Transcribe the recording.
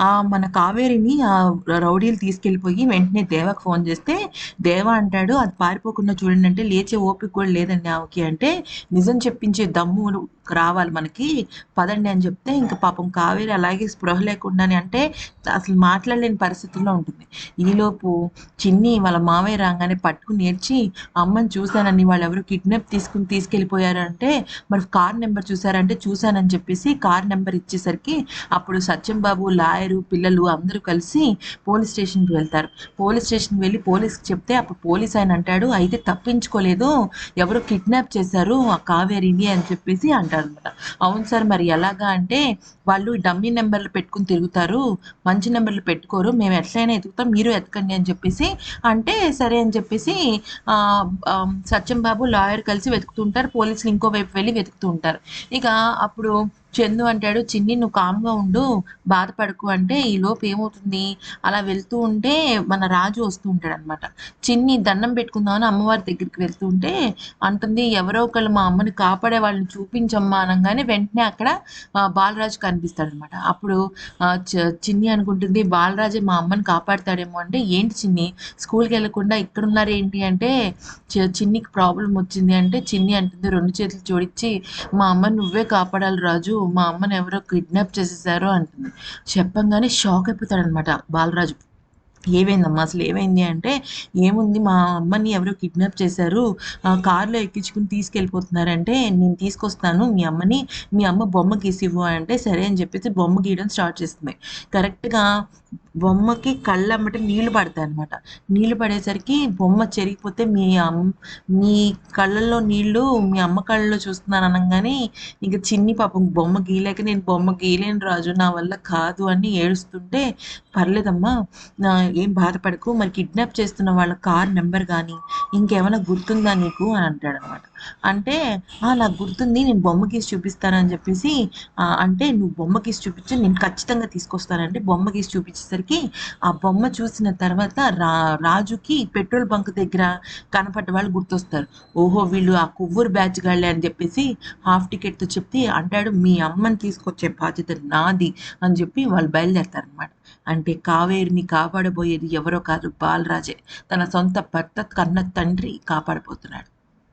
ఆ మన కావేరిని ఆ రౌడీలు తీసుకెళ్ళిపోయి వెంటనే దేవకు ఫోన్ చేస్తే దేవ అంటాడు అది పారిపోకుండా చూడండి అంటే లేచే ఓపిక కూడా లేదండి ఆమెకి అంటే నిజం చెప్పించే దమ్ము రావాలి మనకి. పదండి అని చెప్తే ఇంకా పాపం కావేరి అలాగే స్పృహ లేకుండానే అంటే అసలు మాట్లాడలేని పరిస్థితుల్లో ఉంటుంది. ఈలోపు చిన్ని వాళ్ళ మావయ్య రాగానే పట్టుకుని నేర్చి అమ్మని చూశానని వాళ్ళు ఎవరు కిడ్నాప్ తీసుకుని తీసుకెళ్ళిపోయారు అంటే మరి కార్ నెంబర్ చూసారంటే చూశానని చెప్పేసి కార్ నెంబర్ ఇచ్చేసరికి అప్పుడు సత్యం బాబు లాయరు పిల్లలు అందరూ కలిసి పోలీస్ స్టేషన్కి వెళ్తారు. పోలీస్ స్టేషన్కి వెళ్ళి పోలీస్కి చెప్తే అప్పుడు పోలీస్ ఆయన అంటాడు అయితే తప్పించుకోలేదు. ఎవరో కిడ్నాప్ చేశారు ఆ కావేరిని అని చెప్పేసి అంటారు అనమాట అవును సార్ మరి ఎలాగా అంటే వాళ్ళు డమ్మీ నెంబర్లు పెట్టుకుని తిరుగుతారు. మంచి నెంబర్లు పెట్టుకోరు. మేము ఎట్లయినా ఎతుకుతాం మీరు ఎతకండి అని చెప్పేసి అంటే సరే అని చెప్పేసి సత్యం బాబు లాయర్ కలిసి వెతుకుతుంటారు పోలీసులు ఇంకోవైపు వెళ్ళి వెతుకుతూ ఉంటారు. ఇక అప్పుడు చందు అంటాడు చిన్ని నువ్వు కామ్గా ఉండు బాధపడకు. అంటే ఈ లోపు ఏమవుతుంది? అలా వెళ్తూ ఉంటే మన రాజు వస్తూ ఉంటాడు అనమాట చిన్ని దండం పెట్టుకుందామని అమ్మవారి దగ్గరికి వెళ్తూ ఉంటే అంటుంది ఎవరో ఒకళ్ళు మా అమ్మని కాపాడే వాళ్ళని చూపించమ్మా అనగానే వెంటనే అక్కడ బాలరాజు కనిపిస్తాడు అనమాట అప్పుడు చిన్ని అనుకుంటుంది బాలరాజే మా అమ్మని కాపాడతాడేమో అంటే ఏంటి చిన్ని స్కూల్కి వెళ్ళకుండా ఇక్కడ ఉన్నారేంటి అంటే చిన్నికి ప్రాబ్లం వచ్చింది అంటే చిన్ని అంటుంది రెండు చేతులు జోడించి మా అమ్మ నువ్వే కాపాడాలి రాజు మా అమ్మని ఎవరో కిడ్నాప్ చేసేసారో అంటుంది. చెప్పంగానే షాక్ అయిపోతాడనమాట బాలరాజు. ఏమైందమ్మా? అసలు ఏమైంది అంటే ఏముంది? మా అమ్మని ఎవరో కిడ్నాప్ చేశారు. కారులో ఎక్కించుకుని తీసుకెళ్ళిపోతున్నారంటే నేను తీసుకొస్తాను మీ అమ్మని మీ అమ్మ బొమ్మ గీసివ్వు అంటే సరే అని చెప్పేసి బొమ్మ గీయడం స్టార్ట్ చేస్తుంది కరెక్ట్గా బొమ్మకి కళ్ళమ్మట నీళ్ళు పడతాయి అనమాట నీళ్ళు పడేసరికి బొమ్మ చెరిగిపోతే మీ అమ్మ మీ కళ్ళల్లో నీళ్ళు మీ అమ్మ కళ్ళలో చూస్తున్నాను అనగానే ఇంకా చిన్ని పాపం బొమ్మ గీయలేక నేను బొమ్మ గీయలేను రాజు నా వల్ల కాదు అని ఏడుస్తుంటే పర్లేదమ్మా ఏం బాధపడకు మరి కిడ్నాప్ చేస్తున్న వాళ్ళ కార్ నెంబర్ కానీ ఇంకేమైనా గుర్తుందా నీకు? అని అంటాడు అనమాట అంటే నాకు గుర్తుంది నేను బొమ్మ గీసి చూపిస్తానని చెప్పేసి అంటే నువ్వు బొమ్మ గీసి నేను ఖచ్చితంగా తీసుకొస్తానంటే బొమ్మ గీసి చూపించేసరికి ఆ బొమ్మ చూసిన తర్వాత రా రాజుకి పెట్రోల్ బంక్ దగ్గర కనపడ్డ వాళ్ళు గుర్తొస్తారు. ఓహో వీళ్ళు ఆ కొవ్వూరు బ్యాచ్ గాళ్ళే అని చెప్పేసి హాఫ్ టికెట్తో చెప్తే అంటాడు మీ అమ్మని తీసుకొచ్చే బాధ్యత నాది అని చెప్పి వాళ్ళు బయలుదేరతారు అనమాట అంటే కావేరిని కాపాడబోయేది ఎవరో కాదు బాలరాజే. తన సొంత భర్త కన్న తండ్రి కాపాడబోతున్నాడు.